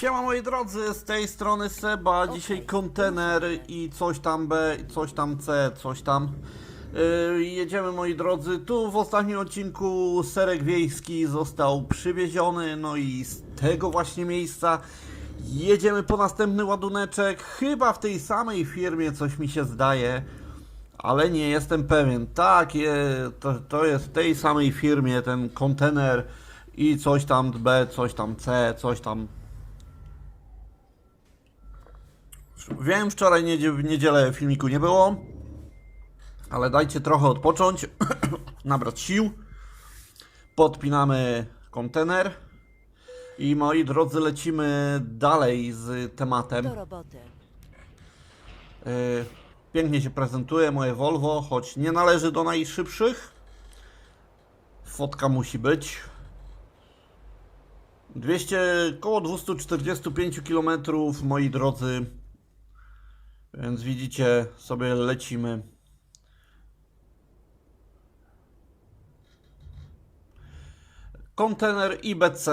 Siema moi drodzy, z tej strony Seba, dzisiaj kontener i coś tam B, coś tam C, coś tam. Yy, jedziemy moi drodzy, tu w ostatnim odcinku Serek Wiejski został przywieziony, no i z tego właśnie miejsca jedziemy po następny ładuneczek, chyba w tej samej firmie coś mi się zdaje, ale nie jestem pewien. Tak, je, to, to jest w tej samej firmie ten kontener i coś tam B, coś tam C, coś tam Wiem, wczoraj niedzie- w niedzielę filmiku nie było, ale dajcie trochę odpocząć, nabrać sił. Podpinamy kontener i moi drodzy, lecimy dalej z tematem. Yy, Pięknie się prezentuje moje Volvo, choć nie należy do najszybszych. Fotka musi być. 200, koło 245 km, moi drodzy. Więc widzicie, sobie lecimy. Kontener IBC.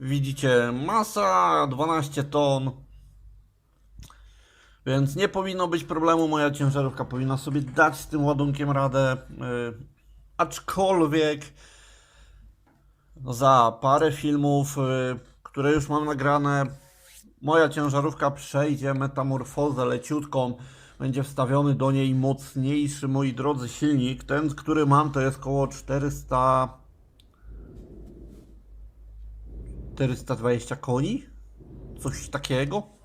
Widzicie, masa 12 ton. Więc nie powinno być problemu, moja ciężarówka powinna sobie dać z tym ładunkiem radę. Yy, aczkolwiek za parę filmów, yy, które już mam nagrane, moja ciężarówka przejdzie metamorfozę leciutką. Będzie wstawiony do niej mocniejszy, moi drodzy, silnik. Ten, który mam, to jest około 400. 420 koni? Coś takiego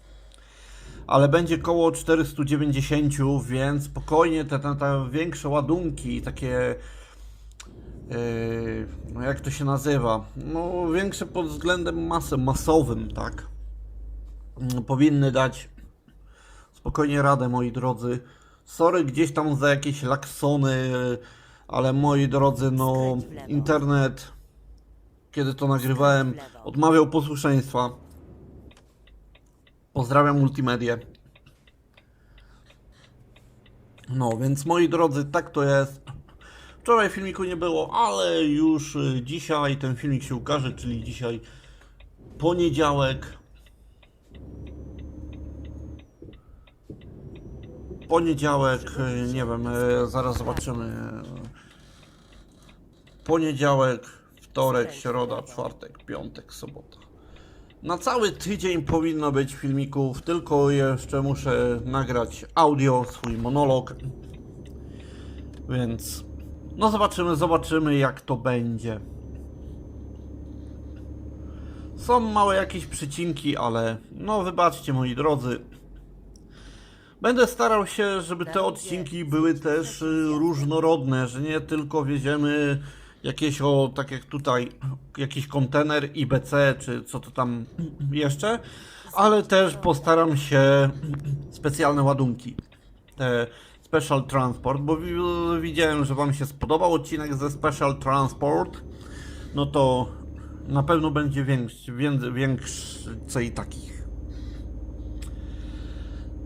ale będzie koło 490, więc spokojnie te, te, te większe ładunki, takie yy, no jak to się nazywa, no większe pod względem masy, masowym, tak, powinny dać spokojnie radę, moi drodzy. Sorry gdzieś tam za jakieś laksony, ale moi drodzy, no internet, kiedy to nagrywałem, odmawiał posłuszeństwa. Pozdrawiam multimedię. No, więc moi drodzy, tak to jest. Wczoraj filmiku nie było, ale już y, dzisiaj ten filmik się ukaże, czyli dzisiaj poniedziałek. Poniedziałek, nie wiem, y, zaraz zobaczymy. Poniedziałek, wtorek, środa, czwartek, piątek, sobota. Na cały tydzień powinno być filmików, tylko jeszcze muszę nagrać audio, swój monolog. Więc no zobaczymy, zobaczymy jak to będzie. Są małe jakieś przycinki, ale no wybaczcie moi drodzy. Będę starał się, żeby te odcinki były też y, różnorodne, że nie tylko wieziemy jakieś o, tak jak tutaj, jakiś kontener IBC, czy co to tam jeszcze, ale też postaram się specjalne ładunki, te Special Transport, bo wi- widziałem, że Wam się spodobał odcinek ze Special Transport, no to na pewno będzie więcej, więcej takich.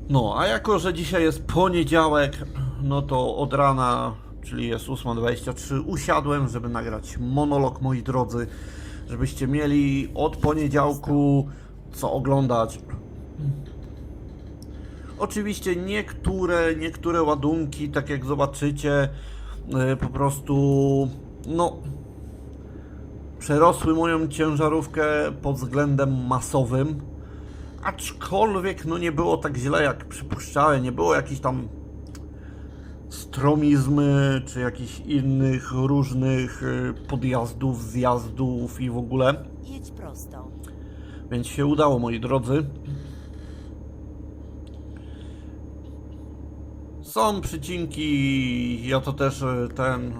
No, a jako, że dzisiaj jest poniedziałek, no to od rana, czyli jest 8.23, usiadłem, żeby nagrać monolog, moi drodzy, żebyście mieli od poniedziałku co oglądać. Oczywiście niektóre, niektóre ładunki, tak jak zobaczycie, y, po prostu, no, przerosły moją ciężarówkę pod względem masowym. Aczkolwiek no nie było tak źle jak przypuszczałem, nie było jakichś tam stromizmy czy jakichś innych różnych y, podjazdów, zjazdów i w ogóle. Jedź prosto. Więc się udało moi drodzy. Są przycinki, ja to też y, ten...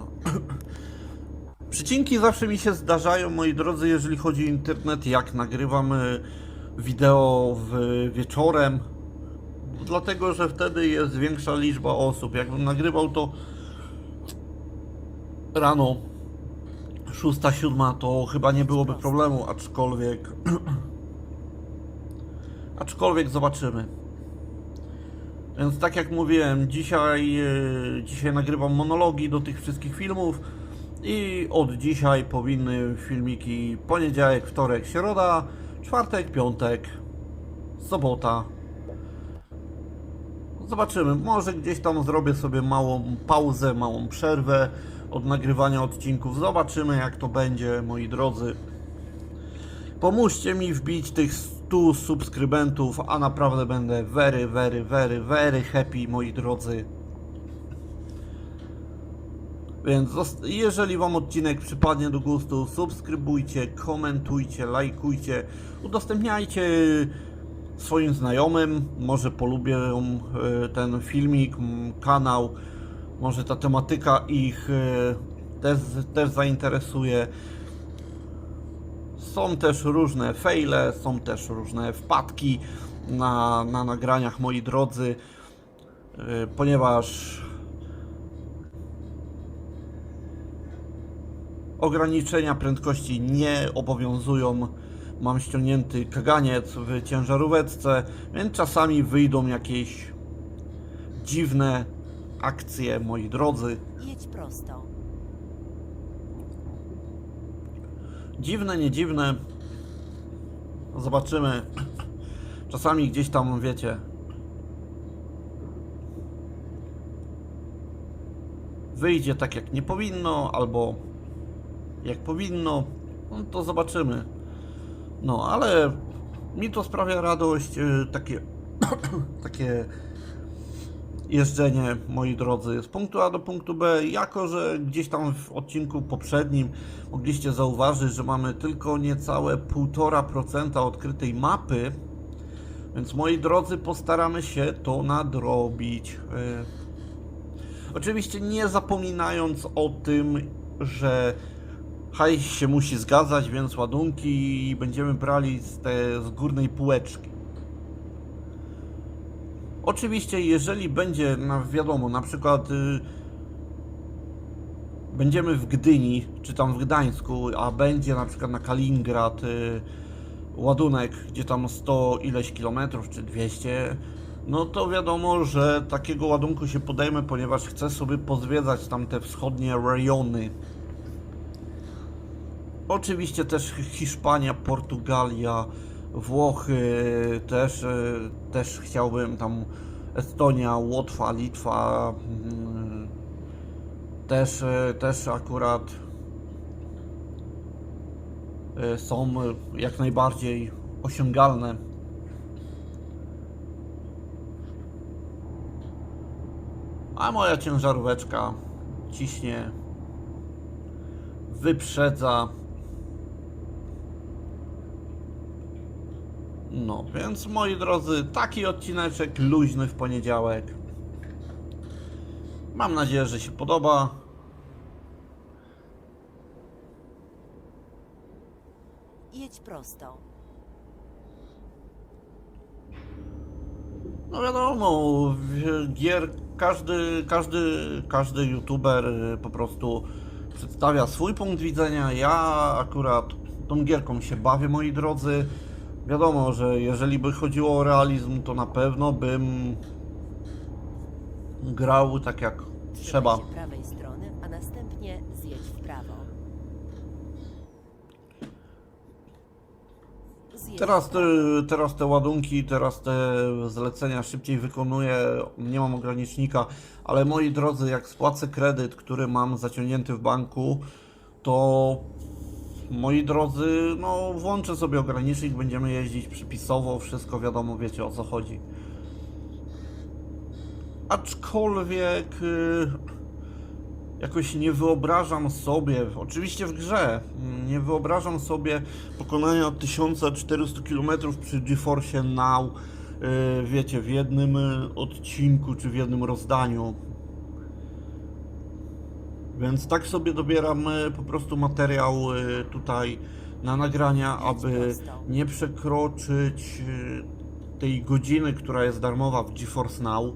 Przycinki zawsze mi się zdarzają, moi drodzy, jeżeli chodzi o internet, jak nagrywam y, wideo w, wieczorem. Dlatego, że wtedy jest większa liczba osób. Jakbym nagrywał to rano, 6-7, to chyba nie byłoby problemu, aczkolwiek... aczkolwiek zobaczymy. Więc tak jak mówiłem, dzisiaj, e, dzisiaj nagrywam monologi do tych wszystkich filmów i od dzisiaj powinny filmiki poniedziałek, wtorek, środa, czwartek, piątek, sobota. Zobaczymy, może gdzieś tam zrobię sobie małą pauzę, małą przerwę od nagrywania odcinków. Zobaczymy jak to będzie, moi drodzy. Pomóżcie mi wbić tych 100 subskrybentów, a naprawdę będę very, very, very, very happy, moi drodzy. Więc jeżeli Wam odcinek przypadnie do gustu, subskrybujcie, komentujcie, lajkujcie, udostępniajcie swoim znajomym, może polubią e, ten filmik, kanał, może ta tematyka ich e, też, też zainteresuje. Są też różne fejle, są też różne wpadki na, na nagraniach, moi drodzy, e, ponieważ ograniczenia prędkości nie obowiązują. Mam ściągnięty kaganiec w ciężaróweczce, więc czasami wyjdą jakieś dziwne akcje, moi drodzy. Jedź prosto. Dziwne, nie dziwne. Zobaczymy. Czasami gdzieś tam, wiecie. Wyjdzie tak jak nie powinno, albo jak powinno. No to zobaczymy. No, ale mi to sprawia radość, y, takie, takie jeżdżenie, moi drodzy, z punktu A do punktu B, jako że gdzieś tam w odcinku poprzednim mogliście zauważyć, że mamy tylko niecałe 1,5% odkrytej mapy, więc moi drodzy, postaramy się to nadrobić. Y, Oczywiście nie zapominając o tym, że hajs się musi zgadzać, więc ładunki będziemy brali z, te, z górnej półeczki. Oczywiście, jeżeli będzie, na, wiadomo, na przykład y, będziemy w Gdyni, czy tam w Gdańsku, a będzie na przykład na Kaliningrad y, ładunek, gdzie tam 100 ileś kilometrów, czy 200, no to wiadomo, że takiego ładunku się podejmę, ponieważ chcę sobie pozwiedzać tam te wschodnie rejony. Oczywiście też Hiszpania, Portugalia, Włochy, też, e, też chciałbym tam Estonia, Łotwa, Litwa, mm, też, e, też akurat e, są jak najbardziej osiągalne. A moja ciężaróweczka ciśnie, wyprzedza. No, więc moi drodzy, taki odcineczek luźny w poniedziałek. Mam nadzieję, że się podoba. Jedź prosto. No wiadomo, gier każdy, każdy, każdy youtuber po prostu przedstawia swój punkt widzenia. Ja akurat tą gierką się bawię, moi drodzy. Wiadomo, że jeżeli by chodziło o realizm, to na pewno bym grał tak jak trzeba. Trzymaj się prawej strony, a następnie zjedź w prawo. Zjedź Teraz te, teraz te ładunki, teraz te zlecenia szybciej wykonuję, nie mam ogranicznika, ale moi drodzy, jak spłacę kredyt, który mam zaciągnięty w banku, to moi drodzy, no włączę sobie ogranicznik, będziemy jeździć przypisowo, wszystko wiadomo, wiecie o co chodzi. Aczkolwiek y, jakoś nie wyobrażam sobie, oczywiście w grze, mm, nie wyobrażam sobie pokonania 1400 km przy GeForce Now, y, wiecie, w jednym y, odcinku czy w jednym rozdaniu. Więc tak sobie dobieram y, po prostu materiał y, tutaj na nagrania, aby nie przekroczyć y, tej godziny, która jest darmowa w GeForce Now.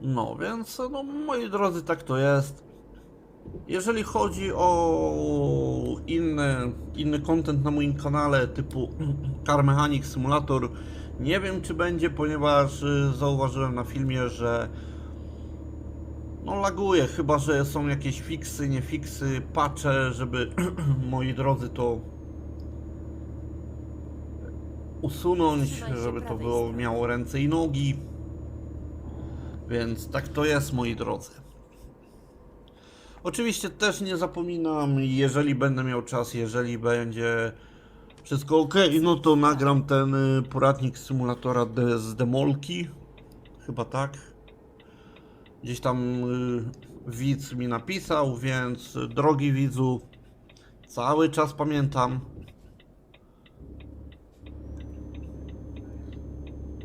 No, więc no, moi drodzy, tak to jest. Jeżeli chodzi o inny, content na moim kanale typu Car Mechanic Simulator, Nie wiem czy będzie, ponieważ y, zauważyłem na filmie, że no laguje, chyba że są jakieś fiksy, nie fiksy, patche, żeby moi drodzy to usunąć, żeby to było miało ręce i nogi. Więc tak to jest, moi drodzy. Oczywiście też nie zapominam, jeżeli będę miał czas, jeżeli będzie wszystko ok, no to nagram ten y, poradnik symulatora z demolki. Chyba tak. Gdzieś tam y, widz mi napisał, więc y, drogi widzu, cały czas pamiętam.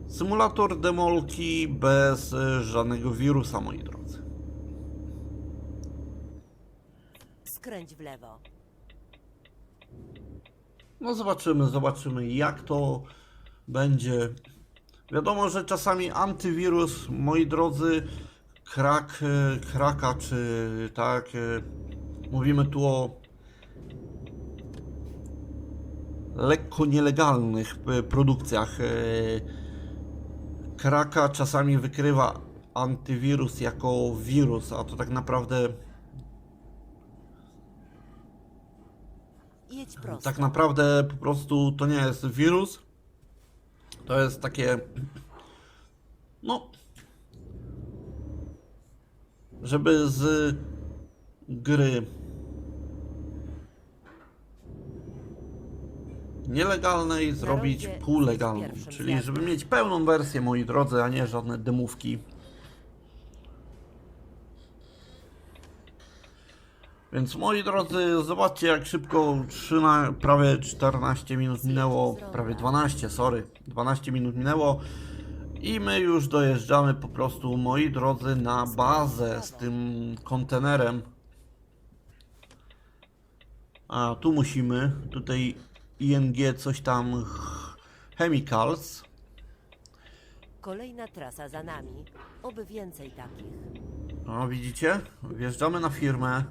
Symulator demolki bez żadnego wirusa, moi drodzy. W lewo. No zobaczymy, zobaczymy jak to będzie. Wiadomo, że czasami antywirus, moi drodzy, krak, e, kraka, czy tak, e, mówimy tu o lekko nielegalnych e, produkcjach. Kraka czasami wykrywa antywirus jako wirus, a to tak naprawdę Tak naprawdę po prostu to nie jest wirus. To jest takie. No. Żeby z gry nielegalnej zrobić półlegalną. Czyli żeby mieć pełną wersję, moi drodzy, a nie żadne demówki. Więc moi drodzy, zobaczcie jak szybko 13, prawie 14 minut minęło, prawie 12, sorry, 12 minut minęło i my już dojeżdżamy po prostu, moi drodzy, na bazę z tym kontenerem. A tu musimy, tutaj ING coś tam ch- chemicals. Kolejna trasa za nami. Oby więcej takich. No widzicie? Wjeżdżamy na firmę.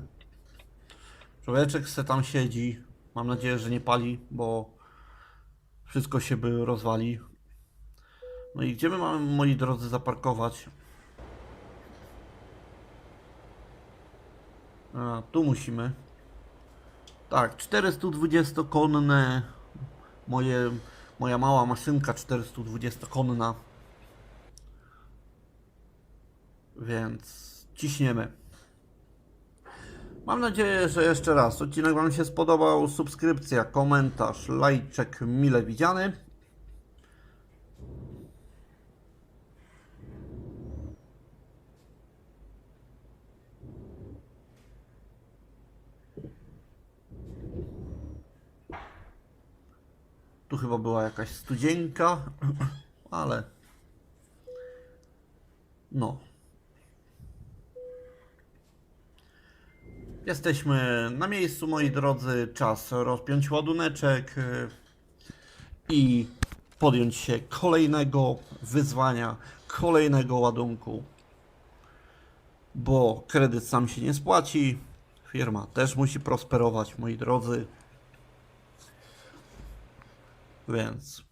Człowieczek se tam siedzi. Mam nadzieję, że nie pali, bo wszystko się by rozwali. No i gdzie my mamy, moi drodzy, zaparkować? A, tu musimy. Tak, 420-konne. Moje, moja mała maszynka 420-konna. Więc ciśniemy. Mam nadzieję, że jeszcze raz odcinek Wam się spodobał. Subskrypcja, komentarz, lajczek mile widziany. Tu chyba była jakaś studzienka, ale no. Jesteśmy na miejscu, moi drodzy. Czas rozpiąć ładuneczek y, i podjąć się kolejnego wyzwania, kolejnego ładunku. Bo kredyt sam się nie spłaci, firma też musi prosperować, moi drodzy. Więc